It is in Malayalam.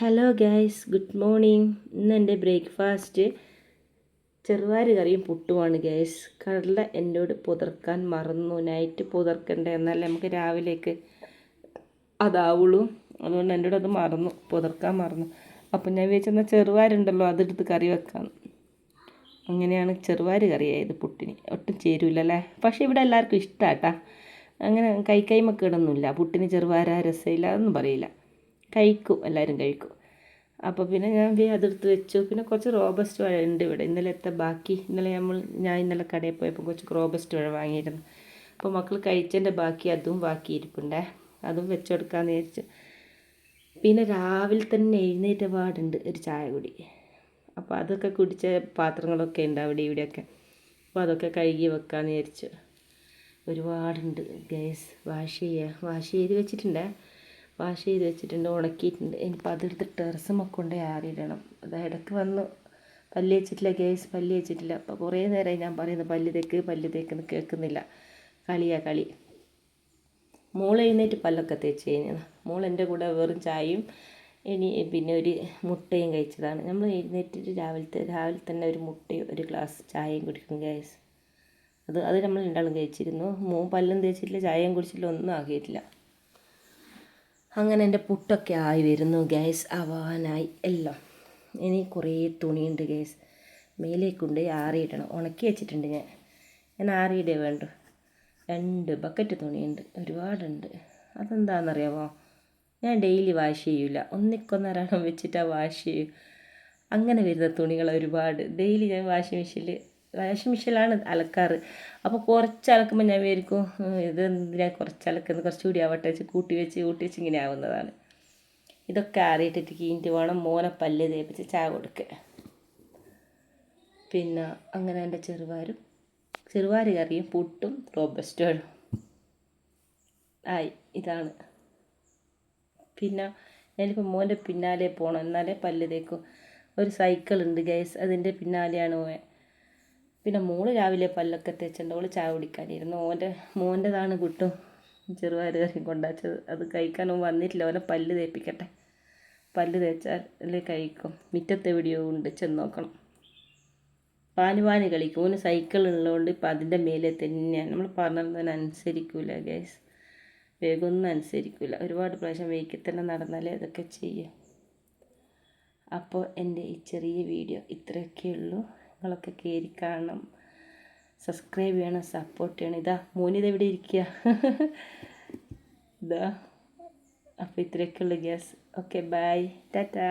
ഹലോ ഗൈസ് ഗുഡ് മോർണിംഗ് ഇന്ന് എന്റെ ബ്രേക്ക്ഫാസ്റ്റ് ചെറുവാരി കറിയും പുട്ടുമാണ് ഗൈസ് കടല എന്നോട് പുതർക്കാൻ മറന്നു. നൈറ്റ് പുതർക്കണ്ടേ എന്നാലേ നമുക്ക് രാവിലേക്ക് അതാവുള്ളൂ. അതുകൊണ്ട് എന്നോട് അത് മറന്നു പുതർക്കാൻ മറന്നു. അപ്പം ഞാൻ വിചാരിച്ചെന്നാൽ ചെറുവാരുണ്ടല്ലോ അതെടുത്ത് കറി വെക്കാം. അങ്ങനെയാണ് ചെറുവാര് കറിയായത് പുട്ടിന്. ഒട്ടും ചേരൂല അല്ലേ പക്ഷേ ഇവിടെ എല്ലാവർക്കും ഇഷ്ടമാട്ടാ അങ്ങനെ കൈ ഇടുന്നില്ല പുട്ടിന് ചെറുവാര രസമില്ല അതൊന്നും പറയില്ല. കഴിക്കും എല്ലാവരും കഴിക്കും. അപ്പോൾ പിന്നെ ഞാൻ വേ അതെടുത്ത് വെച്ചു. പിന്നെ കുറച്ച് റോബസ്റ്റ് വാഴ ഉണ്ട് ഇവിടെ. ഇന്നലത്തെ ബാക്കി. ഇന്നലെ നമ്മൾ ഞാൻ ഇന്നലെ കടയിൽ പോയപ്പോൾ കുറച്ച് റോബസ്റ്റ് വഴ വാങ്ങിയിരുന്നു. അപ്പോൾ മക്കൾ കഴിച്ചതിന്റെ ബാക്കി അതും ബാക്കി ഇരിപ്പുണ്ടേ. അതും വെച്ചെടുക്കാമെന്ന് വിചാരിച്ചു. പിന്നെ രാവിലെ തന്നെ എഴുന്നേറ്റ പാടുണ്ട് ഒരു ചായ കുടി അപ്പോൾ അതൊക്കെ കുടിച്ച പാത്രങ്ങളൊക്കെ ഉണ്ട് അവിടെ ഇവിടെയൊക്കെ. അപ്പോൾ അതൊക്കെ കഴുകി വെക്കാമെന്ന് വിചാരിച്ചു. ഒരുപാടുണ്ട് ഗ്യാസ് വാഷ് ചെയ്യുക വാഷ് ചെയ്ത് വെച്ചിട്ടുണ്ടേ. വാഷ് ചെയ്ത് വെച്ചിട്ടുണ്ട് ഉണക്കിയിട്ടുണ്ട്. ഇനിയിപ്പോൾ അതെടുത്ത് ടെറസുമ്മ കൊണ്ട് ആറിയിടണം അത് ഇടയ്ക്ക് വന്ന്. പല്ല് വെച്ചിട്ടില്ല ഗ്യാസ് പല്ല് വെച്ചിട്ടില്ല അപ്പോൾ കുറേ നേരമായി ഞാൻ പറയുന്നത് പല്ല് തേക്ക് പല്ല് തേക്കെന്ന് കേൾക്കുന്നില്ല. കളിയാ കളി. മോൾ എഴുന്നേറ്റ് പല്ലൊക്കെ തേച്ച് കഴിഞ്ഞാൽ മോൾ എന്റെ കൂടെ വെറും ചായയും ഇനി പിന്നെ ഒരു മുട്ടയും കഴിച്ചതാണ്. നമ്മൾ എഴുന്നേറ്റിട്ട് രാവിലത്തെ രാവിലെ തന്നെ ഒരു മുട്ടയും ഒരു ഗ്ലാസ് ചായയും കുടിക്കും ഗ്യാസ് അത് അത് നമ്മൾ രണ്ടാളും കഴിച്ചിരുന്നു. മോൻ പല്ലും തേച്ചിട്ടില്ല ചായയും കുടിച്ചിട്ടില്ല ഒന്നും ആക്കിയിട്ടില്ല. അങ്ങനെ എന്റെ പുട്ടൊക്കെ ആയി വരുന്നു ഗ്യാസ് ആവാനായി. എല്ലാം. ഇനി കുറേ തുണിയുണ്ട് ഗ്യാസ് മേലേക്കുണ്ട് ആറിയിടണം. ഉണക്കി വെച്ചിട്ടുണ്ട് ഞാൻ. ഞാൻ ആറിയിടേ വേണ്ടു. രണ്ട് ബക്കറ്റ് തുണിയുണ്ട്. ഒരുപാടുണ്ട്. അതെന്താണെന്നറിയാമോ? ഞാൻ ഡെയിലി വാഷ് ചെയ്യില്ല ഒന്നിക്കൊന്നൊരെണ്ണം വെച്ചിട്ടാണ് വാഷ് ചെയ്യും. അങ്ങനെ വരുന്ന തുണികൾ ഒരുപാട്. ഡെയിലി ഞാൻ വാഷിംഗ് മെഷീനിൽ വാഷിംഗ് മെഷീനിലാണ് അലക്കാറ്. അപ്പോൾ കുറച്ച് അലക്കുമ്പോൾ ഞാൻ വിചാരിക്കും ഇത് എന്തിനാ കുറച്ച് അലക്കുന്നത് കുറച്ചുകൂടി ആവട്ടെ വെച്ച് കൂട്ടി വെച്ച് കൂട്ടി വെച്ച് ഇങ്ങനെ ആവുന്നതാണ്. ഇതൊക്കെ ആറിയിട്ടിട്ട് കീഞ്ഞിട്ട് വേണം മോനെ പല്ല് തേപ്പിച്ച് ചായ കൊടുക്കുക പിന്നെ അങ്ങനെ എന്റെ ചെറുവാരും ചെറുവാര് കറിയും പുട്ടും റോബസ്റ്റും ആയി. ഇതാണ്. പിന്നെ ഞാനിപ്പോൾ മോന്റെ പിന്നാലെ പോകണം എന്നാലേ പല്ല് തേക്കും. ഒരു സൈക്കിൾ ഉണ്ട് ഗൈസ് അതിന്റെ പിന്നാലെയാണ് പോയത് പിന്നെ മോൾ രാവിലെ പല്ലൊക്കെ തേച്ചിട്ടുണ്ട് ഓൾ ചായ കുടിക്കാനിരുന്നു. ഓന്റെ മോന്റെതാണ് കുട്ടും ചെറുപയർ കൊണ്ടാച്ചത്. അത് കഴിക്കാൻ ഓൻ വന്നിട്ടില്ല. ഓനെ പല്ല് തേപ്പിക്കട്ടെ. പല്ല് തേച്ചാൽ അല്ലേ കഴിക്കും. മിറ്റത്തെ വീഡിയോ ഉണ്ട്. ചെന്ന് നോക്കണം പാനി പാനി കളിക്കും. ഓന് സൈക്കിൾ ഉള്ളതുകൊണ്ട് ഇപ്പം അതിന്റെ മേലെ തന്നെയാണ്. നമ്മൾ പറഞ്ഞതിനനുസരിക്കൂല ഗ്യാസ് വേഗമൊന്നും അനുസരിക്കില്ല ഒരുപാട് പ്രാവശ്യം വെയ്ക്കിൽ തന്നെ നടന്നാലേ അതൊക്കെ ചെയ്യേ. അപ്പോൾ എന്റെ ഈ ചെറിയ വീഡിയോ ഇത്രയൊക്കെ ഉള്ളൂ. നിങ്ങളൊക്കെ കയറി കാണണം. സബ്സ്ക്രൈബ് ചെയ്യണം സപ്പോർട്ട് ചെയ്യണം. ഇതാ മോനിത് എവിടെ ഇരിക്കുക ഇതാ. അപ്പോൾ ഇത്രയൊക്കെ ഉള്ളു ഗ്യാസ് ഓക്കെ ബൈ ടാറ്റാ